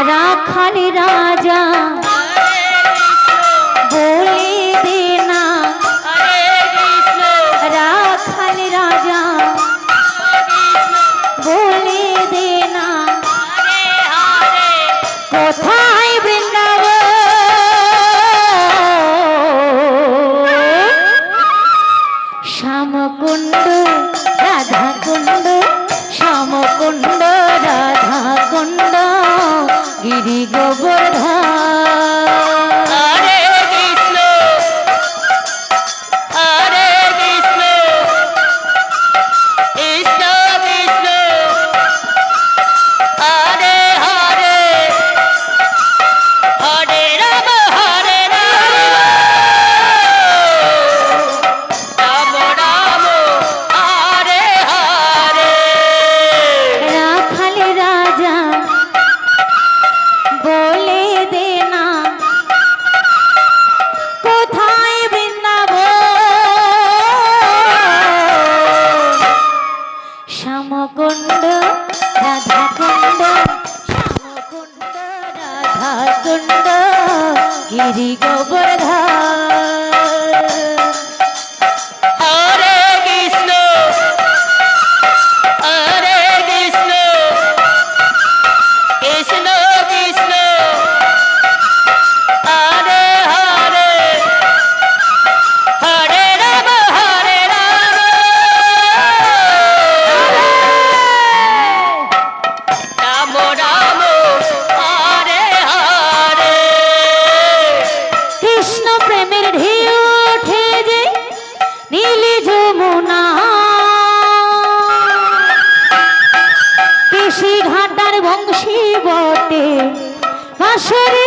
राखन राजा। बोली देना। राखन राजा। बोली देना। গিরি গোবর ধা ঘাটার বংশী বটে। বাসরে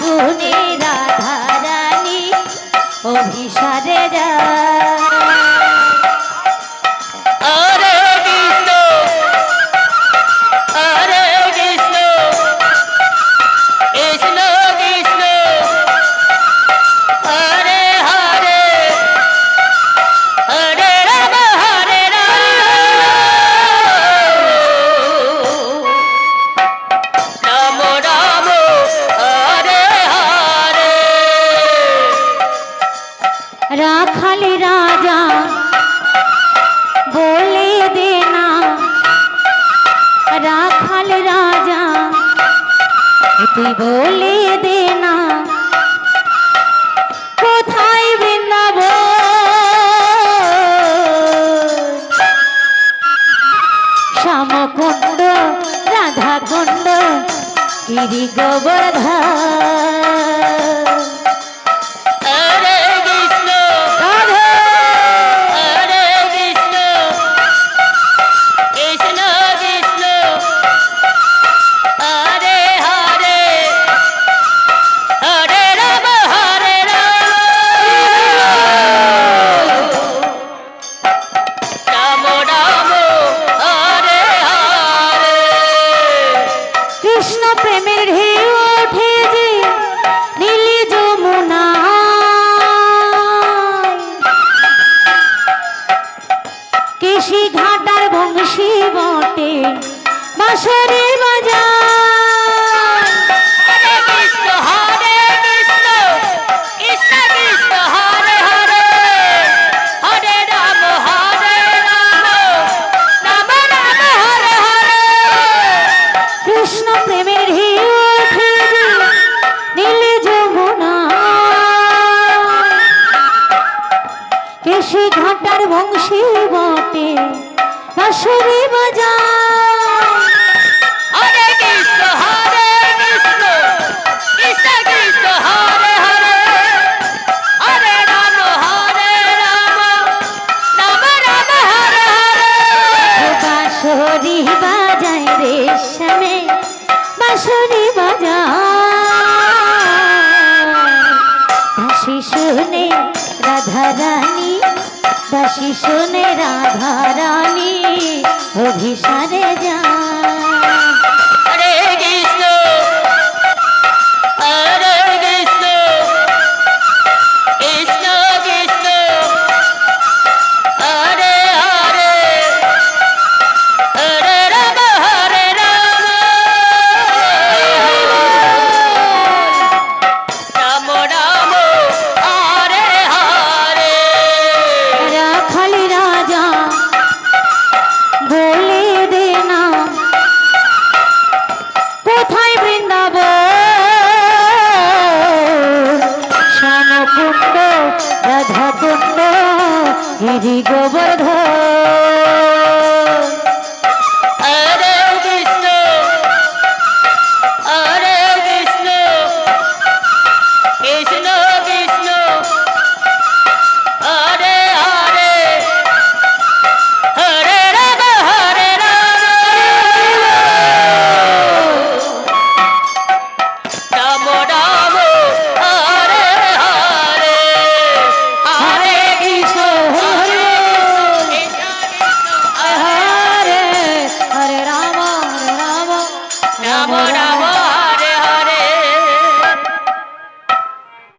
তুমি রাধারানী অভিসারে যা তুই বলে দে না কোথায় বৃন্দাব শ্যামকুণ্ড রাধাকুণ্ড গিরি গোবর্ধা বংশী ঘাটার বংশী বটে। বাঁশরি বাজা শিব হাসরে বাজার কিশোনে রাধারানী অভিসারে যা বলে দে না। কোথায় বৃন্দাব শ্যামকুণ্ড রাধাকুণ্ড গিরি গোবর্ধন।